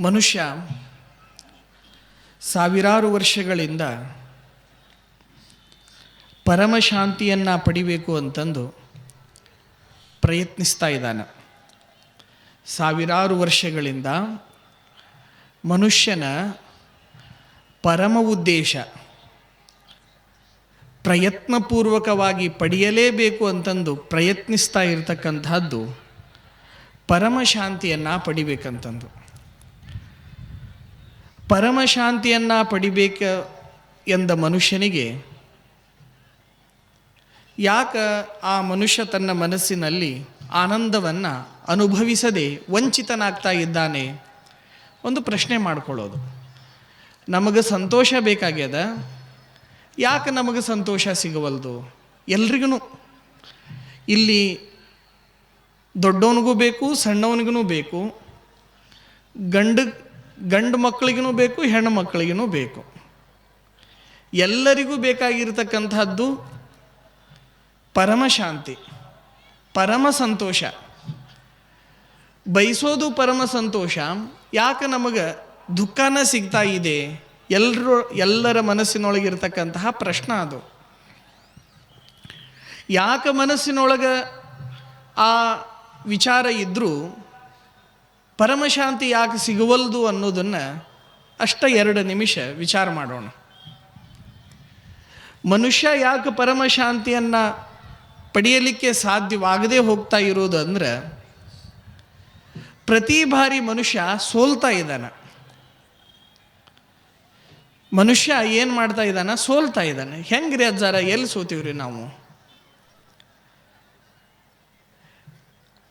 ಮನುಷ್ಯ ಸಾವಿರಾರು ವರ್ಷಗಳಿಂದ ಪರಮಶಾಂತಿಯನ್ನು ಪಡಿಬೇಕು ಅಂತಂದು ಪ್ರಯತ್ನಿಸ್ತಾ ಇದ್ದಾನೆ. ಸಾವಿರಾರು ವರ್ಷಗಳಿಂದ ಮನುಷ್ಯನ ಪರಮ ಉದ್ದೇಶ ಪ್ರಯತ್ನಪೂರ್ವಕವಾಗಿ ಪಡೆಯಲೇಬೇಕು ಅಂತಂದು ಪ್ರಯತ್ನಿಸ್ತಾ ಇರತಕ್ಕಂಥದ್ದು ಪರಮಶಾಂತಿಯನ್ನು ಪಡಿಬೇಕಂತಂದು. ಪರಮಶಾಂತಿಯನ್ನು ಪಡಿಬೇಕ ಎಂದ ಮನುಷ್ಯನಿಗೆ ಯಾಕ ಆ ಮನುಷ್ಯ ತನ್ನ ಮನಸ್ಸಿನಲ್ಲಿ ಆನಂದವನ್ನು ಅನುಭವಿಸದೆ ವಂಚಿತನಾಗ್ತಾ ಇದ್ದಾನೆ? ಒಂದು ಪ್ರಶ್ನೆ ಮಾಡ್ಕೊಳ್ಳೋದು. ನಮಗೆ ಸಂತೋಷ ಬೇಕಾಗ್ಯದ? ಯಾಕೆ ನಮಗೆ ಸಂತೋಷ ಸಿಗವಲ್ದು? ಎಲ್ರಿಗೂ ಇಲ್ಲಿ ದೊಡ್ಡವನಿಗೂ ಬೇಕು ಸಣ್ಣವನಿಗೂ ಬೇಕು. ಗಂಡು ಗಂಡು ಮಕ್ಕಳಿಗೂ ಬೇಕು, ಹೆಣ್ಣು ಮಕ್ಕಳಿಗೂ ಬೇಕು. ಎಲ್ಲರಿಗೂ ಬೇಕಾಗಿರತಕ್ಕಂಥದ್ದು ಪರಮಶಾಂತಿ, ಪರಮ ಸಂತೋಷ. ಬಯಸೋದು ಪರಮ ಸಂತೋಷ, ಯಾಕೆ ನಮಗೆ ದುಃಖನ ಸಿಗ್ತಾ ಇದೆ ಎಲ್ಲರೂ ಎಲ್ಲರ ಮನಸ್ಸಿನೊಳಗಿರ್ತಕ್ಕಂತಹ ಪ್ರಶ್ನೆ ಅದು. ಯಾಕೆ ಮನಸ್ಸಿನೊಳಗೆ ಆ ವಿಚಾರ ಇದ್ದರೂ ಪರಮಶಾಂತಿ ಯಾಕೆ ಸಿಗವಲ್ದು ಅನ್ನೋದನ್ನು ಅಷ್ಟ ಎರಡು ನಿಮಿಷ ವಿಚಾರ ಮಾಡೋಣ. ಮನುಷ್ಯ ಯಾಕೆ ಪರಮಶಾಂತಿಯನ್ನು ಪಡೆಯಲಿಕ್ಕೆ ಸಾಧ್ಯವಾಗದೇ ಹೋಗ್ತಾ ಇರೋದು ಅಂದ್ರೆ ಪ್ರತಿ ಬಾರಿ ಮನುಷ್ಯ ಸೋಲ್ತಾ ಇದ್ದಾನೆ. ಮನುಷ್ಯ ಏನು ಮಾಡ್ತಾ ಇದ್ದಾನ? ಸೋಲ್ತಾ ಇದ್ದಾನೆ. ಹೆಂಗ್ರಿ ಅಜ್ಜಾರ? ಎಲ್ಲಿ ಸೋತೀವ್ರಿ ನಾವು?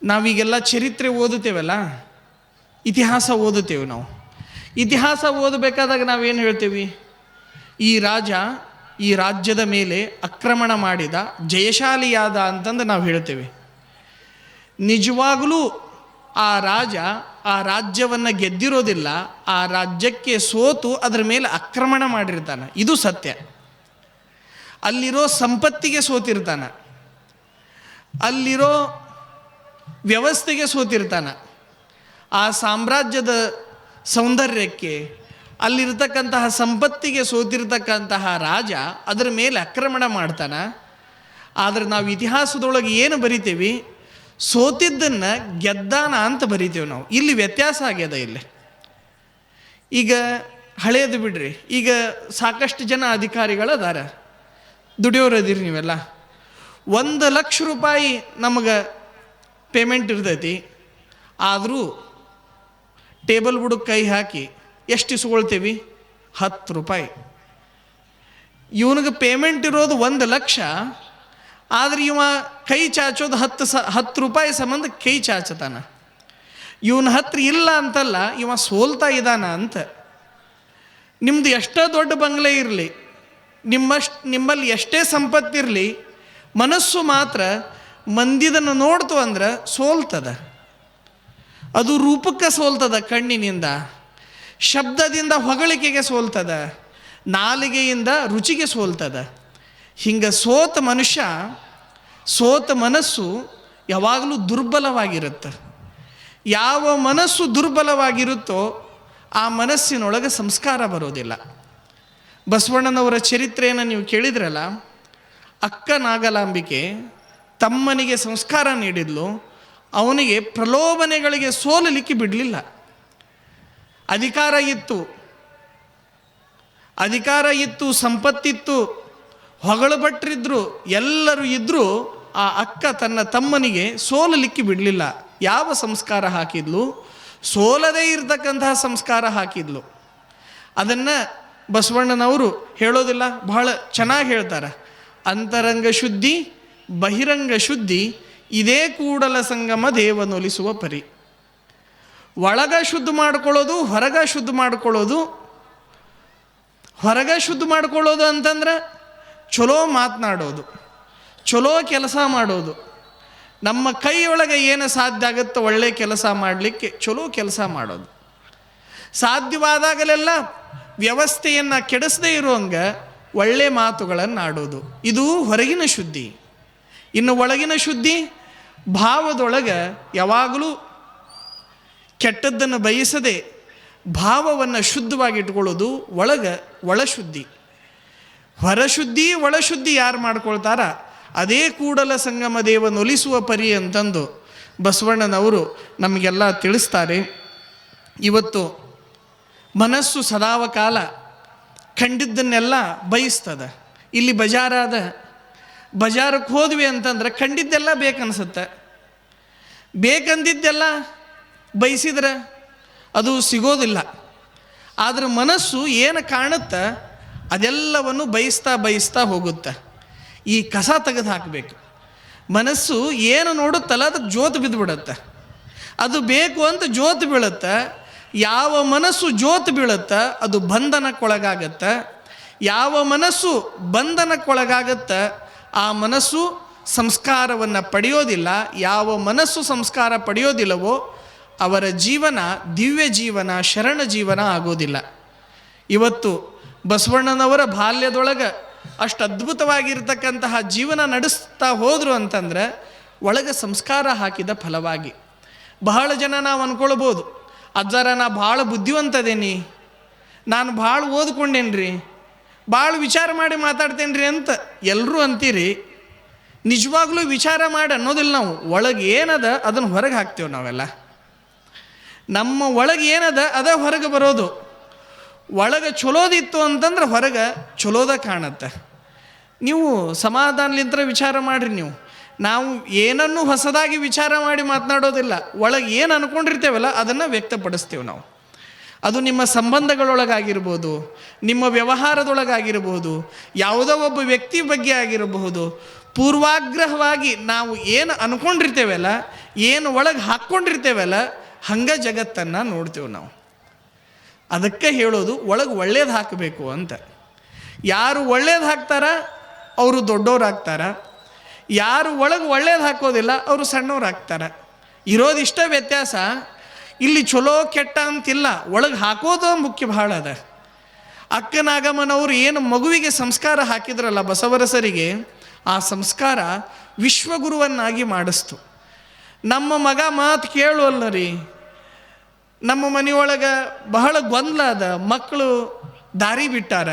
ನಾವೀಗೆಲ್ಲ ಚರಿತ್ರೆ ಓದುತ್ತೇವಲ್ಲ? ಇತಿಹಾಸ ಓದುತ್ತೇವೆ ನಾವು. ಇತಿಹಾಸ ಓದಬೇಕಾದಾಗ ನಾವೇನು ಹೇಳ್ತೀವಿ? ಈ ರಾಜ ಈ ರಾಜ್ಯದ ಮೇಲೆ ಆಕ್ರಮಣ ಮಾಡಿದ, ಜಯಶಾಲಿಯಾದ ಅಂತಂದು ನಾವು ಹೇಳ್ತೇವೆ. ನಿಜವಾಗಲೂ ಆ ರಾಜ ಆ ರಾಜ್ಯವನ್ನು ಗೆದ್ದಿರೋದಿಲ್ಲ, ಆ ರಾಜ್ಯಕ್ಕೆ ಸೋತು ಅದರ ಮೇಲೆ ಆಕ್ರಮಣ ಮಾಡಿರ್ತಾನೆ. ಇದು ಸತ್ಯ. ಅಲ್ಲಿರೋ ಸಂಪತ್ತಿಗೆ ಸೋತಿರ್ತಾನೆ. ಅಲ್ಲಿರೋ ವ್ಯವಸ್ಥೆಗೆ ಸೋತಿರ್ತಾನೆ. ಆ ಸಾಮ್ರಾಜ್ಯದ ಸೌಂದರ್ಯಕ್ಕೆ, ಅಲ್ಲಿರ್ತಕ್ಕಂತಹ ಸಂಪತ್ತಿಗೆ ಸೋತಿರ್ತಕ್ಕಂತಹ ರಾಜ ಅದರ ಮೇಲೆ ಆಕ್ರಮಣ ಮಾಡ್ತಾನೆ. ಆದರೆ ನಾವು ಇತಿಹಾಸದೊಳಗೆ ಏನು ಬರಿತೀವಿ? ಸೋತಿದ್ದನ್ನು ಗೆದ್ದಾನ ಅಂತ ಬರಿತೀವಿ ನಾವು. ಇಲ್ಲಿ ವ್ಯತ್ಯಾಸ ಆಗ್ಯದ ಇಲ್ಲಿ. ಈಗ ಹಳೆಯದು ಬಿಡ್ರಿ. ಈಗ ಸಾಕಷ್ಟು ಜನ ಅಧಿಕಾರಿಗಳು ಅದಾರ ದುಡಿಯೋರು ಅದಿರಿ ನೀವೆಲ್ಲ. ಒಂದು ಲಕ್ಷ ರೂಪಾಯಿ ನಮಗೆ ಪೇಮೆಂಟ್ ಇರ್ತೈತಿ. ಆದರೂ ಟೇಬಲ್ ಬುಡಕ್ಕೆ ಕೈ ಹಾಕಿ ಎಷ್ಟು ಇಸ್ಕೊಳ್ತೀವಿ? ಹತ್ತು ರೂಪಾಯಿ. ಇವನಿಗೆ ಪೇಮೆಂಟ್ ಇರೋದು ಒಂದು ಲಕ್ಷ, ಆದ್ರೆ ಇವ ಕೈ ಚಾಚೋದು ಹತ್ತು ಸ, ಹತ್ತು ರೂಪಾಯಿ ಸಂಬಂಧ ಕೈ ಚಾಚತಾನ. ಇವನ ಹತ್ರ ಇಲ್ಲ ಅಂತಲ್ಲ, ಇವ ಸೋಲ್ತಾ ಇದ್ದಾನ ಅಂತ. ನಿಮ್ಮದು ಎಷ್ಟೋ ದೊಡ್ಡ ಬಂಗ್ಲೆ ಇರಲಿ, ನಿಮ್ಮಷ್ಟು, ನಿಮ್ಮಲ್ಲಿ ಎಷ್ಟೇ ಸಂಪತ್ತಿರಲಿ, ಮನಸ್ಸು ಮಾತ್ರ ಮಂದಿದನ್ನು ನೋಡ್ತು ಅಂದ್ರೆ ಸೋಲ್ತದ. ಅದು ರೂಪಕ್ಕೆ ಸೋಲ್ತದ ಕಣ್ಣಿನಿಂದ, ಶಬ್ದದಿಂದ ಹೊಗಳಿಕೆಗೆ ಸೋಲ್ತದ, ನಾಲಿಗೆಯಿಂದ ರುಚಿಗೆ ಸೋಲ್ತದ. ಹಿಂಗೆ ಸೋತ ಮನುಷ್ಯ, ಸೋತ ಮನಸ್ಸು ಯಾವಾಗಲೂ ದುರ್ಬಲವಾಗಿರುತ್ತೆ. ಯಾವ ಮನಸ್ಸು ದುರ್ಬಲವಾಗಿರುತ್ತೋ ಆ ಮನಸ್ಸಿನೊಳಗೆ ಸಂಸ್ಕಾರ ಬರೋದಿಲ್ಲ. ಬಸವಣ್ಣನವರ ಚರಿತ್ರೆಯನ್ನು ನೀವು ಕೇಳಿದ್ರಲ್ಲ ಅಕ್ಕ ನಾಗಲಾಂಬಿಕೆ ತಮ್ಮನಿಗೆ ಸಂಸ್ಕಾರ ನೀಡಿದ್ಲು ಅವನಿಗೆ ಪ್ರಲೋಭನೆಗಳಿಗೆ ಸೋಲಲಿಕ್ಕೆ ಬಿಡಲಿಲ್ಲ. ಅಧಿಕಾರ ಇತ್ತು. ಅಧಿಕಾರ ಇತ್ತು, ಸಂಪತ್ತಿತ್ತು ಹೊಗಳು ಭಟ್ರಿದ್ರು ಎಲ್ಲರೂ ಇದ್ದರೂ ಆ ಅಕ್ಕ ತನ್ನ ತಮ್ಮನಿಗೆ ಸೋಲಲಿಕ್ಕೆ ಬಿಡಲಿಲ್ಲ. ಯಾವ ಸಂಸ್ಕಾರ ಹಾಕಿದ್ಲು? ಸೋಲದೇ ಇರತಕ್ಕಂತಹ ಸಂಸ್ಕಾರ ಹಾಕಿದ್ಲು. ಅದನ್ನು ಬಸವಣ್ಣನವರು ಹೇಳೋದಿಲ್ಲ, ಬಹಳ ಚೆನ್ನಾಗಿ ಹೇಳ್ತಾರೆ. ಅಂತರಂಗ ಶುದ್ಧಿ, ಬಹಿರಂಗ ಶುದ್ಧಿ ಇದೇ ಕೂಡಲ ಸಂಗಮ ದೇವನೊಲಿಸುವ ಪರಿ. ಒಳಗ ಶುದ್ಧ ಮಾಡ್ಕೊಳ್ಳೋದು, ಹೊರಗ ಶುದ್ಧ ಮಾಡ್ಕೊಳ್ಳೋದು. ಹೊರಗ ಶುದ್ಧ ಮಾಡ್ಕೊಳ್ಳೋದು ಅಂತಂದ್ರೆ ಚಲೋ ಮಾತನಾಡೋದು ಚಲೋ ಕೆಲಸ ಮಾಡೋದು. ನಮ್ಮ ಕೈಯೊಳಗೆ ಏನು ಸಾಧ್ಯ ಆಗುತ್ತೋ ಒಳ್ಳೆ ಕೆಲಸ ಮಾಡಲಿಕ್ಕೆ ಚಲೋ ಕೆಲಸ ಮಾಡೋದು. ಸಾಧ್ಯವಾದಾಗಲೆಲ್ಲ ವ್ಯವಸ್ಥೆಯನ್ನು ಕೆಡಿಸದೇ ಇರುವಂಗೆ ಒಳ್ಳೆ ಮಾತುಗಳನ್ನು ಆಡೋದು ಇದು ಹೊರಗಿನ ಶುದ್ಧಿ. ಇನ್ನು ಒಳಗಿನ ಶುದ್ಧಿ, ಭಾವದೊಳಗೆ ಯಾವಾಗಲೂ ಕೆಟ್ಟದ್ದನ್ನು ಬಯಸದೆ ಭಾವವನ್ನು ಶುದ್ಧವಾಗಿ ಇಟ್ಕೊಳ್ಳೋದು ಒಳಗ ಒಳಶುದ್ಧಿ. ಹೊರಶುದ್ಧಿ, ಒಳಶುದ್ಧಿ ಯಾರು ಮಾಡ್ಕೊಳ್ತಾರ? ಅದೇ ಕೂಡಲ ಸಂಗಮ ದೇವನೊಲಿಸುವ ಪರಿ ಅಂತಂದು ಬಸವಣ್ಣನವರು ನಮಗೆಲ್ಲ ತಿಳಿಸ್ತಾರೆ. ಇವತ್ತು ಮನಸ್ಸು ಸದಾವಕಾಲ ಕಂಡಿದ್ದನ್ನೆಲ್ಲ ಬಯಸ್ತದೆ. ಇಲ್ಲಿ ಬಜಾರಾದ ಬಜಾರಕ್ಕೆ ಹೋದ್ವಿ ಅಂತಂದ್ರೆ ಕಂಡಿದ್ದೆಲ್ಲ ಬೇಕನ್ಸುತ್ತೆ. ಬೇಕಂದಿದ್ದೆಲ್ಲ ಬಯಸಿದ್ರೆ ಅದು ಸಿಗೋದಿಲ್ಲ. ಆದ್ರೆ ಮನಸ್ಸು ಏನು ಕಾಣುತ್ತೆ? ಅದೆಲ್ಲವನ್ನು ಬಯಸ್ತಾ ಬಯಸ್ತಾ ಹೋಗುತ್ತೆ. ಈ ಕಸ ತೆಗೆದು ಹಾಕಬೇಕು. ಮನಸ್ಸು ಏನು ನೋಡುತ್ತಲ್ಲ ಅದು ಜೋತು ಬಿದ್ದುಬಿಡುತ್ತೆ ಅದು ಬೇಕು ಅಂತ ಜೋತು ಬೀಳುತ್ತೆ. ಯಾವ ಮನಸ್ಸು ಜೋತು ಬೀಳುತ್ತೆ ಅದು ಬಂಧನಕ್ಕೊಳಗಾಗತ್ತೆ. ಯಾವ ಮನಸ್ಸು ಬಂಧನಕ್ಕೊಳಗಾಗತ್ತೆ ಆ ಮನಸ್ಸು ಸಂಸ್ಕಾರವನ್ನು ಪಡೆಯೋದಿಲ್ಲ, ಯಾವ ಮನಸ್ಸು ಸಂಸ್ಕಾರ ಪಡೆಯೋದಿಲ್ಲವೋ ಅವರ ಜೀವನ ದಿವ್ಯ ಜೀವನ, ಶರಣ ಜೀವನ ಆಗೋದಿಲ್ಲ. ಇವತ್ತು ಬಸವಣ್ಣನವರ ಬಾಲ್ಯದೊಳಗೆ ಅಷ್ಟು ಅದ್ಭುತವಾಗಿರ್ತಕ್ಕಂತಹ ಜೀವನ ನಡೆಸ್ತಾ ಹೋದರು ಅಂತಂದ್ರೆ ಒಳಗೆ ಸಂಸ್ಕಾರ ಹಾಕಿದ ಫಲವಾಗಿ. ಬಹಳ ಜನ ನಾವು ಅಂದ್ಕೊಳ್ಬೋದು ಅಜ್ಜಾರ ನಾ ಭಾಳ ಬುದ್ಧಿವಂತದೇನಿ, ನಾನು ಭಾಳ ಓದ್ಕೊಂಡೇನ್ರಿ ಭಾಳ ವಿಚಾರ ಮಾಡಿ ಮಾತಾಡ್ತೇನೆ ರೀ ಅಂತ ಎಲ್ಲರೂ ಅಂತೀರಿ. ನಿಜವಾಗ್ಲೂ ವಿಚಾರ ಮಾಡಿ ಅನ್ನೋದಿಲ್ಲ ನಾವು. ಒಳಗೆ ಏನದ ಅದನ್ನು ಹೊರಗೆ ಹಾಕ್ತೇವೆ ನಾವೆಲ್ಲ. ನಮ್ಮ ಒಳಗೆ ಏನದ ಅದ ಹೊರಗೆ ಬರೋದು. ಒಳಗೆ ಚಲೋದಿತ್ತು ಅಂತಂದ್ರೆ ಹೊರಗೆ ಚಲೋದ ಕಾಣತ್ತೆ. ನೀವು ಸಮಾಧಾನಲಿಂತ್ರ ವಿಚಾರ ಮಾಡಿರಿ ನೀವು. ನಾವು ಏನನ್ನು ಹೊಸದಾಗಿ ವಿಚಾರ ಮಾಡಿ ಮಾತನಾಡೋದಿಲ್ಲ. ಒಳಗೆ ಏನು ಅನ್ಕೊಂಡಿರ್ತೇವಲ್ಲ ಅದನ್ನು ವ್ಯಕ್ತಪಡಿಸ್ತೇವೆ ನಾವು. ಅದು ನಿಮ್ಮ ಸಂಬಂಧಗಳೊಳಗಾಗಿರ್ಬೋದು, ನಿಮ್ಮ ವ್ಯವಹಾರದೊಳಗಾಗಿರ್ಬೋದು, ಯಾವುದೋ ಒಬ್ಬ ವ್ಯಕ್ತಿ ಬಗ್ಗೆ ಆಗಿರಬಹುದು. ಪೂರ್ವಾಗ್ರಹವಾಗಿ ನಾವು ಏನು ಅಂದ್ಕೊಂಡಿರ್ತೇವಲ್ಲ ಏನು ಒಳಗೆ ಹಾಕ್ಕೊಂಡಿರ್ತೇವಲ್ಲ, ಹಂಗೆ ಜಗತ್ತನ್ನು ನೋಡ್ತೇವೆ ನಾವು. ಅದಕ್ಕೆ ಹೇಳೋದು, ಒಳಗೆ ಒಳ್ಳೇದು ಹಾಕಬೇಕು ಅಂತ. ಯಾರು ಒಳ್ಳೇದು ಹಾಕ್ತಾರ, ಅವರು ದೊಡ್ಡವರಾಗ್ತಾರ ಯಾರು ಒಳಗೆ ಒಳ್ಳೇದು ಹಾಕೋದಿಲ್ಲ, ಅವರು ಸಣ್ಣವ್ರು ಆಗ್ತಾರ ಇರೋದಿಷ್ಟ ವ್ಯತ್ಯಾಸ ಇಲ್ಲಿ ಚಲೋ ಕೆಟ್ಟ ಅಂತಿಲ್ಲ, ಒಳಗೆ ಹಾಕೋದು ಮುಖ್ಯ ಭಾಳ ಅದ. ಅಕ್ಕನಾಗಮ್ಮನವರು ಏನು ಮಗುವಿಗೆ ಸಂಸ್ಕಾರ ಹಾಕಿದ್ರಲ್ಲ ಬಸವರಸರಿಗೆ, ಆ ಸಂಸ್ಕಾರ ವಿಶ್ವಗುರುವನ್ನಾಗಿ ಮಾಡಿಸ್ತು. ನಮ್ಮ ಮಗ ಮಾತು ಕೇಳುವಲ್ಲ ರೀ ನಮ್ಮ ಮನೆಯೊಳಗೆ ಬಹಳ ಗೊಂದಲ ಅದ ಮಕ್ಕಳು ದಾರಿ ಬಿಟ್ಟಾರ.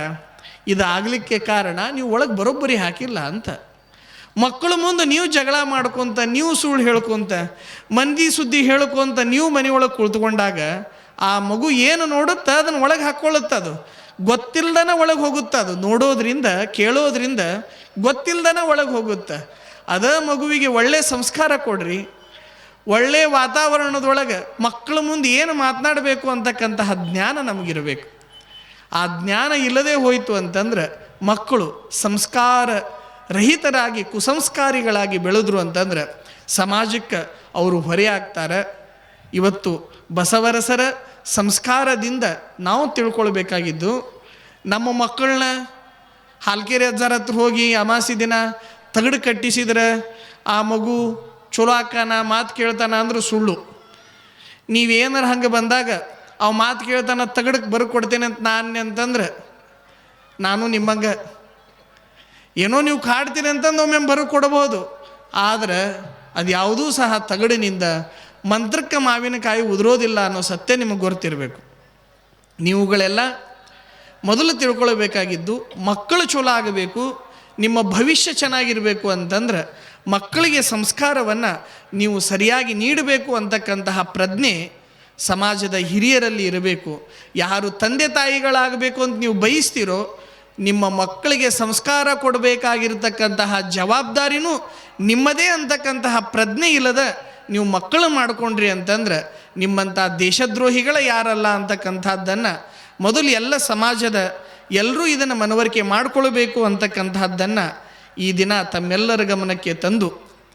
ಇದಾಗಲಿಕ್ಕೆ ಕಾರಣ, ನೀವು ಒಳಗೆ ಬರೋಬ್ಬರಿ ಹಾಕಿಲ್ಲ ಅಂತ. ಮಕ್ಕಳು ಮುಂದೆ ನೀವು ಜಗಳ ಮಾಡ್ಕೊತ, ನೀವು ಸುಳ್ಳು ಹೇಳ್ಕೊಂತ, ಮಂದಿ ಸುದ್ದಿ ಹೇಳ್ಕೊತ, ನೀವು ಮನೆಯೊಳಗೆ ಕುಳಿತುಕೊಂಡಾಗ ಆ ಮಗು ಏನು ನೋಡುತ್ತೆ, ಅದನ್ನು ಒಳಗೆ ಹಾಕ್ಕೊಳ್ಳುತ್ತೆ ಅದು. ಗೊತ್ತಿಲ್ದನ ಒಳಗೆ ಹೋಗುತ್ತೆ ಅದು. ನೋಡೋದ್ರಿಂದ, ಕೇಳೋದ್ರಿಂದ ಗೊತ್ತಿಲ್ದನ ಒಳಗೆ ಹೋಗುತ್ತೆ. ಅದ ಮಗುವಿಗೆ ಒಳ್ಳೆ ಸಂಸ್ಕಾರ ಕೊಡ್ರಿ. ಒಳ್ಳೆ ವಾತಾವರಣದೊಳಗೆ ಮಕ್ಕಳ ಮುಂದೆ ಏನು ಮಾತನಾಡಬೇಕು ಅಂತಕ್ಕಂತಹ ಜ್ಞಾನ ನಮಗಿರಬೇಕು. ಆ ಜ್ಞಾನ ಇಲ್ಲದೆ ಹೋಯಿತು ಅಂತಂದ್ರೆ ಮಕ್ಕಳು ಸಂಸ್ಕಾರ ರಹಿತರಾಗಿ, ಕುಸಂಸ್ಕಾರಿಗಳಾಗಿ ಬೆಳೆದ್ರು ಅಂತಂದ್ರೆ ಸಮಾಜಕ್ಕೆ ಅವರು ಹೊರೆಯಾಗ್ತಾರೆ ಇವತ್ತು ಬಸವರಸರ ಸಂಸ್ಕಾರದಿಂದ ನಾವು ತಿಳ್ಕೊಳ್ಬೇಕಾಗಿದ್ದು, ನಮ್ಮ ಮಕ್ಕಳನ್ನ ಹಾಲ್ಕೆರೆ ಅಜ್ಜಾರ ಹತ್ರ ಹೋಗಿ ಅಮಾಸಿ ದಿನ ತಗಡು ಕಟ್ಟಿಸಿದ್ರೆ, ಆ ಮಗು ಚಲೋ ಹಾಕಾನ ಮಾತು ಕೇಳ್ತಾನ ಅಂದ್ರೆ ಸುಳ್ಳು. ನೀವೇನಾರು ಹಂಗೆ ಬಂದಾಗ ಅವ ಮಾತು ಕೇಳ್ತಾನ ತಗಡಕ್ಕೆ ಬರ್ಕೊಡ್ತೇನೆ ಅಂತ ನಾನು ಅಂತಂದ್ರೆ, ನಾನು ನಿಮ್ಮಂಗೆ ಏನೋ ನೀವು ಕಾಡ್ತೀರಿ ಅಂತಂದು ಒಮ್ಮೆ ಬರೋ ಕೊಡಬಹುದು. ಆದರೆ ಅದು ಯಾವುದೂ ಸಹ ತಗಡಿನಿಂದ ಮಂತ್ರಕ್ಕೆ ಮಾವಿನಕಾಯಿ ಉದುರೋದಿಲ್ಲ ಅನ್ನೋ ಸತ್ಯ ನಿಮಗೆ ಗೊತ್ತಿರಬೇಕು. ನೀವುಗಳೆಲ್ಲ ಮೊದಲು ತಿಳ್ಕೊಳ್ಬೇಕಾಗಿದ್ದು ಮಕ್ಕಳು ಚಲೋ ಆಗಬೇಕು, ನಿಮ್ಮ ಭವಿಷ್ಯ ಚೆನ್ನಾಗಿರಬೇಕು ಅಂತಂದ್ರೆ ಮಕ್ಕಳಿಗೆ ಸಂಸ್ಕಾರವನ್ನು ನೀವು ಸರಿಯಾಗಿ ನೀಡಬೇಕು ಅಂತಕ್ಕಂತಹ ಪ್ರಜ್ಞೆ ಸಮಾಜದ ಹಿರಿಯರಲ್ಲಿ ಇರಬೇಕು. ಯಾರು ತಂದೆ ತಾಯಿಗಳಾಗಬೇಕು ಅಂತ ನೀವು ಬಯಸ್ತೀರೋ ನಿಮ್ಮ ಮಕ್ಕಳಿಗೆ ಸಂಸ್ಕಾರ ಕೊಡಬೇಕಾಗಿರ್ತಕ್ಕಂತಹ ಜವಾಬ್ದಾರಿನೂ ನಿಮ್ಮದೇ ಅಂತಕ್ಕಂತಹ ಪ್ರಜ್ಞೆ ಇಲ್ಲದ ನೀವು ಮಕ್ಕಳು ಮಾಡ್ಕೊಂಡ್ರಿ ಅಂತಂದ್ರೆ ನಿಮ್ಮಂಥ ದೇಶದ್ರೋಹಿಗಳ ಯಾರಲ್ಲ ಅಂತಕ್ಕಂಥದ್ದನ್ನು ಮೊದಲು ಎಲ್ಲ ಸಮಾಜದ ಎಲ್ಲರೂ ಇದನ್ನು ಮನವರಿಕೆ ಮಾಡಿಕೊಳ್ಬೇಕು ಅಂತಕ್ಕಂಥದ್ದನ್ನು ಈ ದಿನ ತಮ್ಮೆಲ್ಲರ ಗಮನಕ್ಕೆ ತಂದು